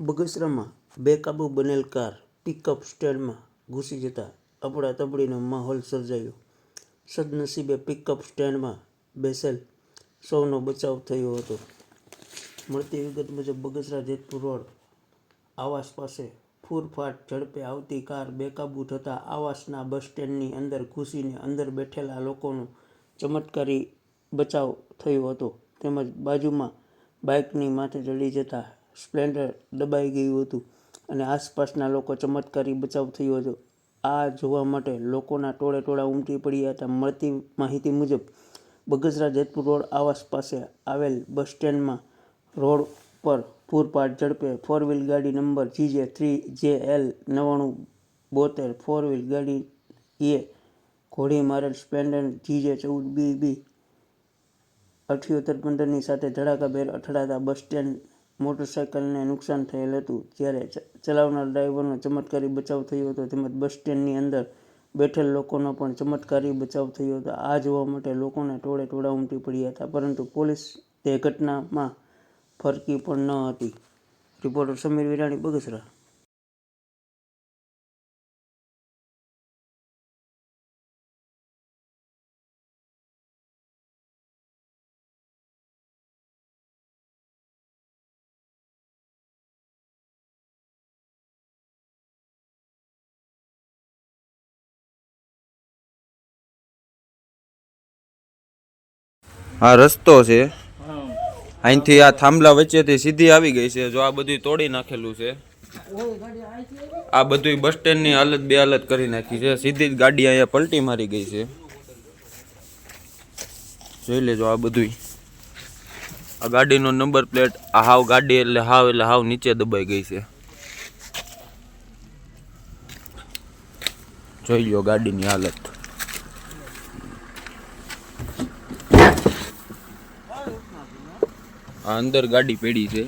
બગસરામાં બેકાબુ બનેલ car pickup સ્ટેન્ડમાં ઘૂસી જતાં અફડાતફડીનો માહોલ સર્જાયો. સદનસીબે પિકઅપ સ્ટેન્ડમાં બેસેલ સૌનો બચાવ થયો હતો. મળતી વિગત મુજબ બગસરા જેતપુર રોડ, આવાસ પાસે ફૂરફાટ ઝડપે આવતી કાર બેકાબુ થતાં આવાસના બસ સ્ટેન્ડની અંદર ઘૂસીને અંદર બેઠેલા લોકોનો ચમત્કારી બચાવ થયો હતો. તેમજ બાજુમાં બાઇકની માથે ચડી જતા સ્પ્લેન્ડર દબાઈ ગયું હતું અને આસપાસના લોકો ચમત્કારી બચાવ થયો હતો. આ જોવા માટે લોકોના ટોળે ટોળા ઉમટી પડ્યા હતા. મળતી માહિતી મુજબ, બગસરા જેતપુર રોડ આવાસ પાસે આવેલ બસ સ્ટેન્ડમાં રોડ પર પૂરપાટ ઝડપે ફોર વ્હીલ ગાડી number GJ three J L નવ્વાણું બોતેર ફોર વ્હીલ ગાડી એ ઘોડી મારેલ સ્પ્લેન્ડર જીજે ચૌદ બી બી અઠ્યોતેર પંદરની સાથે ધડાકાભેર અથડાતા બસ સ્ટેન્ડ મોટરસાયકલને નુકસાન થયેલ હતું. જ્યારે ચલાવનાર ડ્રાઈવરનો ચમત્કારી બચાવ થયો હતો, તેમજ બસ સ્ટેન્ડની અંદર બેઠેલ લોકોનો પણ ચમત્કારી બચાવ થયો હતો. આ જોવા માટે લોકોને ટોળે ટોળા ઉમટી પડ્યા હતા, પરંતુ પોલીસ તે ઘટનામાં ફરકી પણ ન હતી. રિપોર્ટર સમીર વિરાણી, બગસરા. આ રસ્તો છે. અહીંથી આ થાંભલા વચ્ચેથી સીધી આવી ગઈ છે. જો આ બધું તોડી નાખેલું છે. આ બધું બસ સ્ટેન્ડની હાલત બે હાલત કરી નાખી છે. સીધી જ ગાડી અહીંયા પલટી મારી ગઈ છે. જોઈ લેજો આ બધું આ ગાડીનો નંબર પ્લેટ આ હાવ ગાડી એટલે હાવ એટલે હાવ નીચે દબાઈ ગઈ છે. જોઈ લો ગાડીની હાલત. આ અંદર ગાડી પડી છે.